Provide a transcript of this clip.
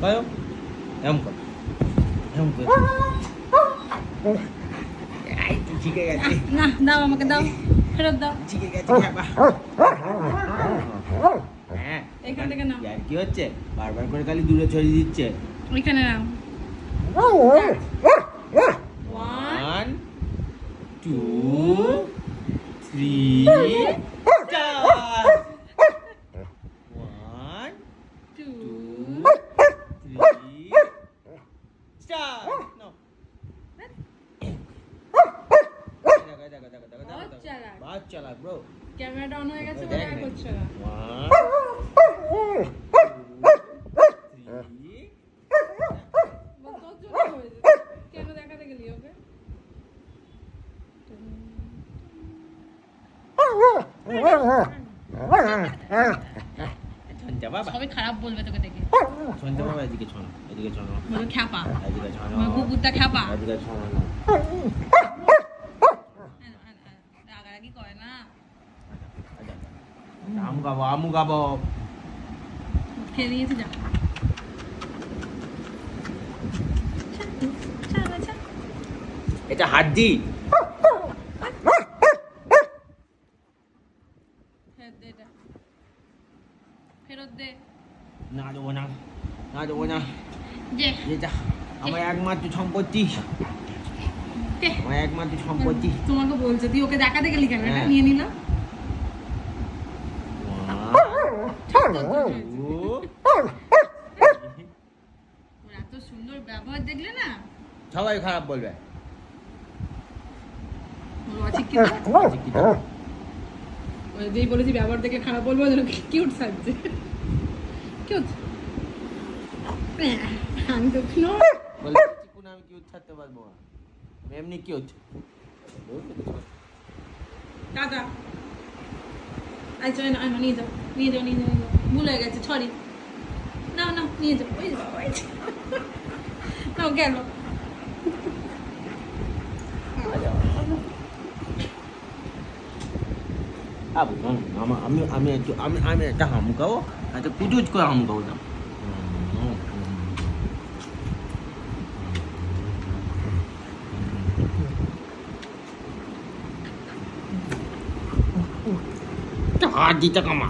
કયો એમ કર એમ કર ফেরত দাও। ঠিক আছে হ্যাঁ এখান থেকে নাও। আর কি হচ্ছে? বারবার করে খালি দূরে ছড়িয়ে দিচ্ছে। ওইখানে নাও। ওয়ান টু থ্রি চার ওয়ান টু থ্রি চার নাও দেখো, দেখো, দেখো, দেখো, দেখো, দেখো, দেখো। চালাক। বহুত ক্যামেরাটা অন হয়ে গেছে বলে আর করছে না। সবাই খারাপ বলবে তোকে দেখে। বাবা এদিকে শোনো এদিকে শোনো বলবে খ্যাপা। এদিকে শোনো আমার খ্যাপা। এদিকে শোনো না রাগারাগি করে না আমু আমু খেয়ে যা। চা। এটা হাড্ডি। ফেরত দে না দেবো না না দেবো না। আমার একমাত্র সম্পত্তি। আমার একমাত্র সম্পত্তি। তোমাকে বলছে তুই ওকে দেখাতে গেলি কেন? এটা হ্যাঁ। নিয়ে নিলাম One, two, ওর এত সুন্দর ব্যবহার দেখলে না? সবাই খারাপ বলবে। ওর অশিক্ষিত। শিক্ষিত। ওই যেই বলেছি ব্যবহার দেখে খারাপ বলব যেন কিউট থাকছে কিউট আমি তো নো বলে চিকুন আমি কিউট থাকতে পারব না। এমনি কিউট টাটা আচ্ছা না না নিয়ে যাও নিয়ে যাও নিয়ে যাও নিয়ে যাও। ভুল হয়ে গেছে সরি না না, নিয়ে যাও ওই। নাও, গেল। আমি আমি আমি আমি একটা হাম খাব, একটা কুচুচ করে হাম খাব না হাত দিতে কামা।